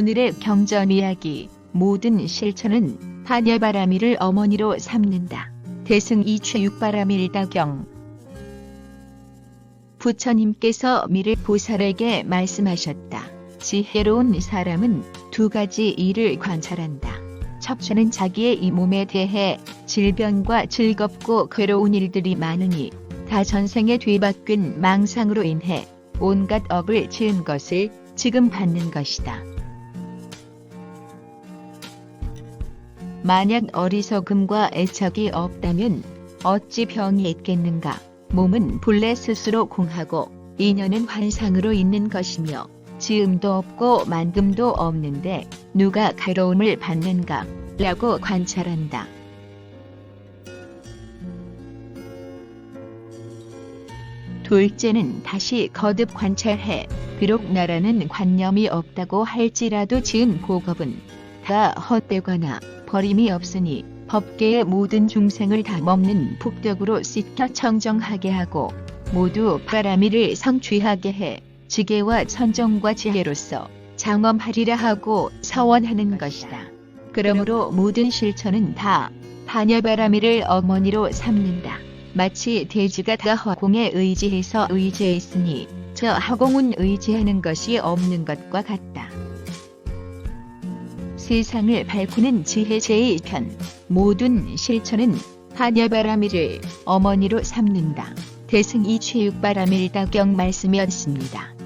오늘의 경전 이야기 모든 실천은 파녀바라미를 어머니로 삼는다. 대승 이최 육바라밀다경 부처님께서 미를 보살에게 말씀하셨다. 지혜로운 사람은 두 가지 일을 관찰한다. 첫째는 자기의 이 몸에 대해 질병과 즐겁고 괴로운 일들이 많으니 다 전생에 뒤바뀐 망상으로 인해 온갖 업을 지은 것을 지금 받는 것이다. 만약 어리석음과 애착이 없다면 어찌 병이 있겠는가? 몸은 본래 스스로 공하고 인연은 환상으로 있는 것이며 지음도 없고 만금도 없는데 누가 괴로움을 받는가? 라고 관찰한다. 둘째는 다시 거듭 관찰해 비록 나라는 관념이 없다고 할지라도 지은 복업은 다 헛되거나 버림이 없으니 법계의 모든 중생을 다 먹는 복덕으로 씻겨 청정하게 하고 모두 바라미를 성취하게 해 지계와 선정과 지혜로서 장엄하리라 하고 서원하는 것이다. 그러므로 모든 실천은 다 파녀바라미를 어머니로 삼는다. 마치 돼지가 다 허공에 의지해서 의지했으니 저 허공은 의지하는 것이 없는 것과 같다. 세상을 밝히는 지혜 제1편 모든 실천은 파녀바라미를 어머니로 삼는다. 대승 이 최육바라밀다경 말씀이었습니다.